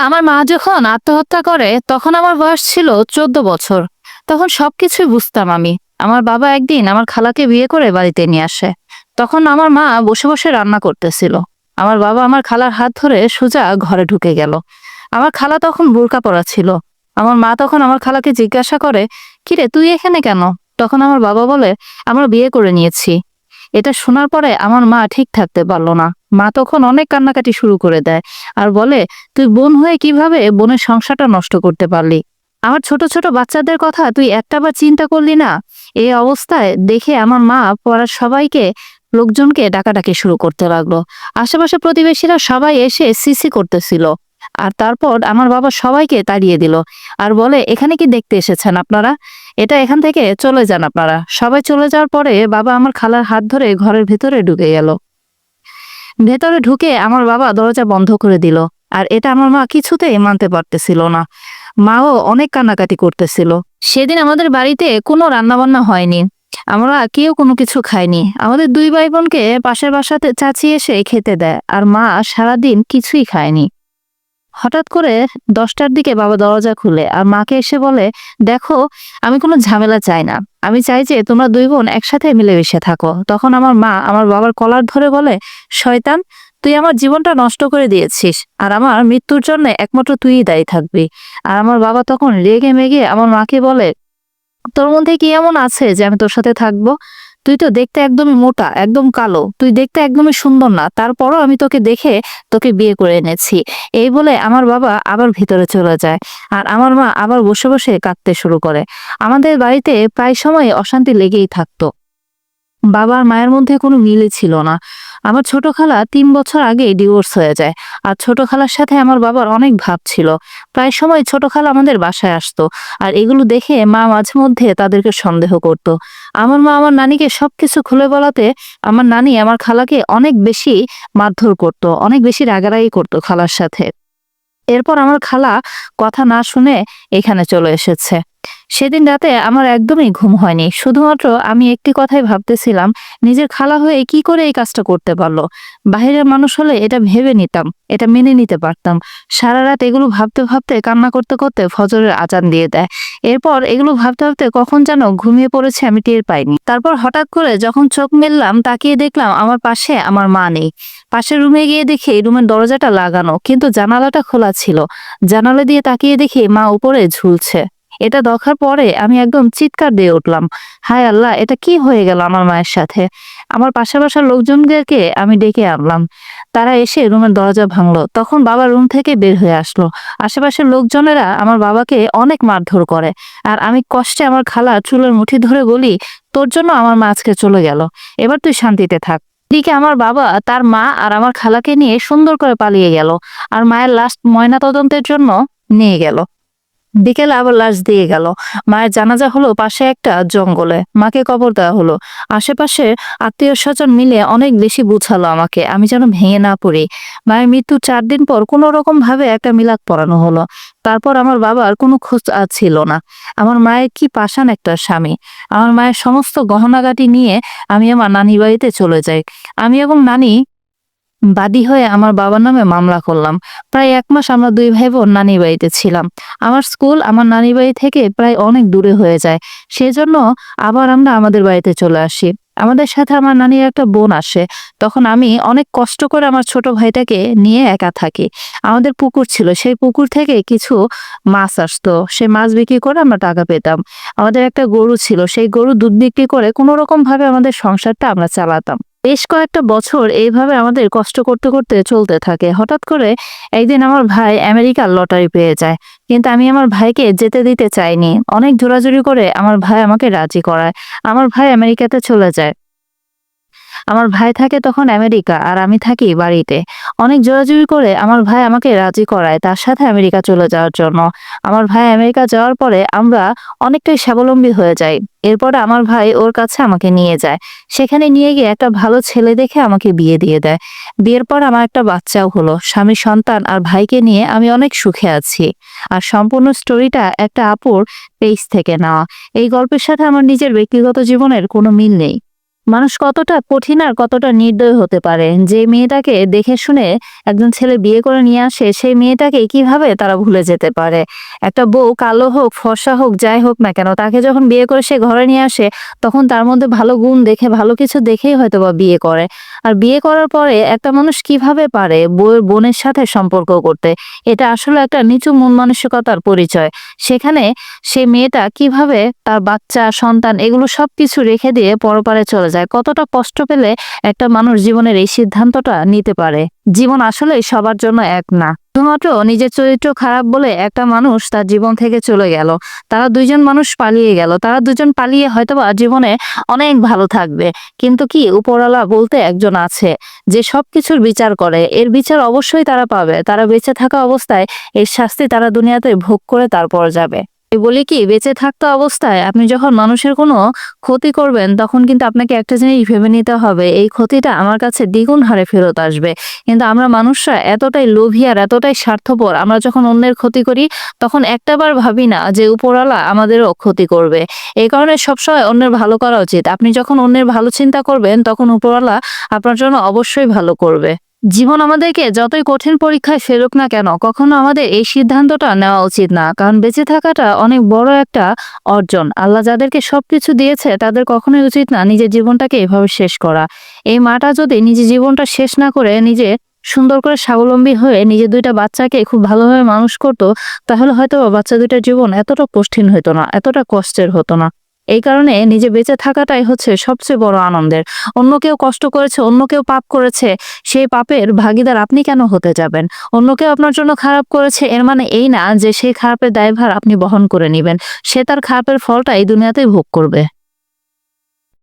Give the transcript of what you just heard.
আমার মা যখন আত্মহত্যা করে, তখন আমার বয়স ছিল চোদ্দ বছর। তখন সবকিছুই বুঝতাম আমি। আমার বাবা একদিন আমার খালাকে বিয়ে করে বাড়িতে নিয়ে আসে। তখন আমার মা বসে বসে রান্না করতেছিল। আমার বাবা আমার খালার হাত ধরে সোজা ঘরে ঢুকে গেল। আমার খালা তখন বোরকা পরা ছিল। আমার মা তখন আমার খালাকে জিজ্ঞাসা করে, কিরে, তুই এখানে কেন? তখন আমার বাবা বলে, আমরা বিয়ে করে নিয়েছি। এটা শোনার পরে আমার মা ঠিক থাকতে পারল না। মা তখন অনেক কান্নাকাটি শুরু করে দেয় আর বলে, তুই বোন হয়ে কীভাবে বোনের সংসারটা নষ্ট করতে পারলি? আমার ছোট ছোট বাচ্চাদের কথা তুই একটাবার চিন্তা করলি না? এই অবস্থায় দেখে আমার মা পড়ার সবাইকে, লোকজনকে ডাকাডাকি শুরু করতে লাগল। আশেপাশে প্রতিবেশীরা সবাই এসে সিসি করতেছিল। আর তারপর আমার বাবা সবাইকে তাড়িয়ে দিল আর বলে, এখানে কি দেখতে এসেছেন আপনারা? এটা এখান থেকে চলে যান আপনারা। সবাই চলে যাওয়ার পরে বাবা আমার খালার হাত ধরে ঘরের ভেতরে ঢুকে গেল। ভেতরে ঢুকে আমার বাবা দরজা বন্ধ করে দিল আর এটা আমার মা কিছুতেই মানতে পারতেছিল না। মাও অনেক কান্নাকাটি করতেছিল। সেদিন আমাদের বাড়িতে কোনো রান্নাবান্না হয়নি। আমরা কেউ কোনো কিছু খাইনি। আমাদের দুই ভাই বোনকে পাশের বাসাতে চাচিয়ে এসে খেতে দেয় আর মা সারাদিন কিছুই খায়নি। হঠাৎ করে দশটার দিকে বাবা দরজা খুলে আর মাকে এসে বলে, দেখো, আমি কোনো ঝামেলা চাই না। আমি চাই যে তোমরা দুই বোন একসাথে মিলেমিশে থাকো। তখন আমার মা আমার বাবার কলার ধরে বলে, শয়তান, তুই আমার জীবনটা নষ্ট করে দিয়েছিস আর আমার মৃত্যুর জন্য একমাত্র তুইই দায়ী থাকবি। আর আমার বাবা তখন রেগে মেগে আমার মাকে বলে, তোর মধ্যে কি এমন আছে যে আমি তোর সাথে থাকব? তুই তো দেখতে একদমই মোটা, একদম কালো, তুই দেখতে একদমই সুন্দর না। তারপরও আমি তোকে দেখে তোকে বিয়ে করে এনেছি। এই বলে আমার বাবা আবার ভিতরে চলে যায় আর আমার মা আবার বসে বসে কাঁদতে শুরু করে। আমাদের বাড়িতে প্রায় সময় অশান্তি লেগেই থাকতো। বাবার মায়ের মধ্যে কোনো মিলই ছিল না। আমার ছোট খালা তিন বছর আগে ডিভোর্স হয়ে যায়, আর ছোট খালার সাথে আমার বাবার অনেক ভাব ছিল। প্রায় সময় ছোট খালা আমাদের বাসায় আসতো, আর এগুলো দেখে মা মাঝে মধ্যে তাদেরকে সন্দেহ করত। আমার মা আমার নানিকে সবকিছু খুলে বলাতে আমার নানি আমার খালাকে অনেক বেশি মারধর করত, অনেক বেশি রাগারাগি করতো খালার সাথে। এরপর আমার খালা কথা না শুনে এখানে চলে এসেছে। সেদিন রাতে আমার একদমই ঘুম হয়নি। শুধুমাত্র আমি একটি কথাই ভাবতেছিলাম, নিজের খালা হয়ে কি করে এই কাজটা করতে পারল? বাহিরের মানুষ হলে এটা ভেবে নিতাম, এটা মেনে নিতে পারতাম। সারা রাত এগুলো ভাবতে ভাবতে, কান্না করতে করতে ফজরের আজান দিয়ে দেয়। এরপর এগুলো ভাবতে ভাবতে কখন যেন ঘুমিয়ে পড়েছে আমি টের পাইনি। তারপর হঠাৎ করে যখন চোখ মেললাম, তাকিয়ে দেখলাম আমার পাশে আমার মা নেই। পাশের রুমে গিয়ে দেখি রুমের দরজাটা লাগানো, কিন্তু জানালাটা খোলা ছিল। জানালা দিয়ে তাকিয়ে দেখি মা উপরে ঝুলছে। এটা দেখার পরে আমি একদম চিৎকার দিয়ে উঠলাম। হায় আল্লাহ, এটা কি হয়ে গেল আমার মায়ের সাথে? আমার পাশে বাসার লোকজনদেরকে আমি ডেকে আনলাম। তারা এসে রুমের দরজা ভাঙলো। তখন বাবা রুম থেকে বের হয়ে আসলো। আশেপাশের লোকজনেরা আমার বাবাকে অনেক মারধর করে। আর আমি কষ্টে আমার খালা চুলের মুঠি ধরে বলি, তোর জন্য আমার মা আজকে চলে গেল। এবার তুই শান্তিতে থাক। এদিকে আমার বাবা, তার মা আর আমার খালাকে নিয়ে সুন্দর করে পালিয়ে গেল। আর মায়ের লাস্ট ময়না তদন্তের জন্য নিয়ে গেল। বিকেলে আবার লাশ দিয়ে গেল। মায়ের জানাজা হলো পাশে একটা জঙ্গলে। মাকে কবর দেওয়া হলো। আশেপাশে আত্মীয় স্বজন মিলে অনেক বেশি বুঝালো আমাকে। আমি যেন ভেঙে না পড়ি। মায়ের মৃত্যুর চার দিন পর কোনো রকম ভাবে একটা মিলাদ পড়ানো হলো। তারপর আমার বাবার কোনো খোঁজ ছিল না। আমার মায়ের কি পাশান একটা স্বামী। আমার মায়ের সমস্ত গহনাগাটি নিয়ে আমি আমার নানি বাড়িতে চলে যাই। আমি এবং নানি বাদী হয়ে আমার বাবার নামে মামলা করলাম। প্রায় এক মাস আমরা দুই ভাই বোন নানি বাড়িতে ছিলাম। আমার স্কুল আমার নানি বাড়ি থেকে প্রায় অনেক দূরে হয়ে যায়। সেজন্য আবার আমরা আমাদের বাড়িতে চলে আসি। আমাদের সাথে আমার নানির একটা বোন আসে। তখন আমি অনেক কষ্ট করে আমার ছোট ভাইটাকে নিয়ে একা থাকি। আমাদের পুকুর ছিল। সেই পুকুর থেকে কিছু মাছ আসতো। সেই মাছ বিক্রি করে আমরা টাকা পেতাম। আমাদের একটা গরু ছিল। সেই গরু দুধ বিক্রি করে কোনো রকম ভাবে আমাদের সংসারটা আমরা চালাতাম। বেশ কয়েকটা বছর এইভাবে আমাদের কষ্ট করতে করতে চলতে থাকে। হঠাৎ করে একদিন আমার ভাই আমেরিকার লটারি পেয়ে যায়, কিন্তু আমি আমার ভাইকে যেতে দিতে চাইনি। অনেক জোরাজুরি করে আমার ভাই আমাকে রাজি করায়। আমার ভাই আমেরিকাতে চলে যায়। আমার ভাই থাকে তখন আমেরিকা আর আমি থাকি বাড়িতে। অনেক জোরাজুরি করে আমার ভাই আমাকে রাজি করায়, তার সাথে আমেরিকা চলে যাওয়ার জন্য। আমার ভাই আমেরিকা যাওয়ার পরে আমরা অনেকটাই স্বাবলম্বী হয়ে যাই। এরপরে আমার ভাই ওর কাছে আমাকে নিয়ে যায়। সেখানে নিয়ে গিয়ে একটা ভালো ছেলে দেখে আমাকে বিয়ে দিয়ে দেয়। বিয়ের পর আমার একটা বাচ্চাও হলো। স্বামী, সন্তান আর ভাইকে নিয়ে আমি অনেক সুখে আছি। আর সম্পূর্ণ স্টোরিটা একটা আপুর পেজ থেকে নেওয়া। এই গল্পের সাথে আমার নিজের ব্যক্তিগত জীবনের কোনো মিল নেই। মানুষ কতটা কঠিন আর কতটা নির্দয় হতে পারে? যে মেয়েটাকে দেখে শুনে একজন ছেলে বিয়ে করে নিয়ে আসে, সেই মেয়েটাকে কীভাবে তারা ভুলে যেতে পারে? একটা বউ কালো হোক, ফর্সা হোক, যাই হোক না কেন, তাকে যখন বিয়ে করে সে ঘরে নিয়ে আসে, তখন তার মধ্যে ভালো গুণ দেখে, ভালো কিছু দেখেই হয়তো বা বিয়ে করে। আর বিয়ে করার পরে একটা মানুষ কীভাবে পারে বউয়ের বোনের সাথে সম্পর্ক করতে? এটা আসলে একটা নিচু মন মানসিকতার পরিচয়। সেখানে সে মেয়েটা কীভাবে তার বাচ্চা, সন্তান, এগুলো সবকিছু রেখে দিয়ে পরপারে চলে যায়। কতটা কষ্ট পেলে একটা মানুষ জীবনের এই সিদ্ধান্তটা নিতে পারে? জীবন আসলে সবার জন্য এক না। শুধুমাত্র নিজের চরিত্র খারাপ বলে একটা মানুষ তার জীবন থেকে চলে গেল। তারা দুইজন মানুষ পালিয়ে গেল। তারা দুজন পালিয়ে হয়তো হয়তোবা জীবনে অনেক ভালো থাকবে। কিন্তু কি উপরওয়ালা বলতে একজন আছে যে সব কিছুর বিচার করে। এর বিচার অবশ্যই তারা পাবে। তারা বেঁচে থাকা অবস্থায় এর শাস্তি তারা দুনিয়াতে ভোগ করে তারপর যাবে। বলি কি, বেঁচে থাকতে অবস্থায় আপনি যখন মানুষের কোনো ক্ষতি করবেন, তখন কিন্তু আপনাকে একটা জিনিস ভেবে নিতে হবে, এই ক্ষতিটা আমার কাছে দ্বিগুণ হারে ফেরত আসবে। কিন্তু আমরা মানুষরা এতটাই লোভী আর এতটাই স্বার্থপর, আমরা যখন অন্যের ক্ষতি করি, তখন একটাবার ভাবি না যে উপরওয়ালা আমাদেরও ক্ষতি করবে। এই কারণে সবসময় অন্যের ভালো করা উচিত। আপনি যখন অন্যের ভালো চিন্তা করবেন, তখন উপরওয়ালা আপনার জন্য অবশ্যই ভালো করবে। জীবন আমাদেরকে যতই কঠিন পরীক্ষায় ফেরুক না কেন, কখনো আমাদের এই সিদ্ধান্তটা নেওয়া উচিত না। কারণ বেঁচে থাকাটা অনেক বড় একটা অর্জন। আল্লাহ যাদেরকে সবকিছু দিয়েছে, তাদের কখনোই উচিত না নিজের জীবনটাকে এভাবে শেষ করা। এই মাটা যদি নিজের জীবনটা শেষ না করে, নিজে সুন্দর করে স্বাবলম্বী হয়ে নিজের দুইটা বাচ্চাকে খুব ভালোভাবে মানুষ করতো, তাহলে হয়তো বাচ্চা দুইটার জীবন এতটা কঠিন হতো না, এতটা কষ্টের হতো না। এই কারণে নিজে বেঁচে থাকাটাই হচ্ছে সবচেয়ে বড় আনন্দের। অন্য কেউ কষ্ট করেছে, অন্য কেউ পাপ করেছে, সেই পাপের ভাগিদার আপনি কেন হতে যাবেন? অন্য কেউ আপনার জন্য খারাপ করেছে, এর মানে এই না যে সেই খারাপের দায়ভার আপনি বহন করে নেবেন। সে তার খারাপের ফলটা এই দুনিয়াতেই ভোগ করবে।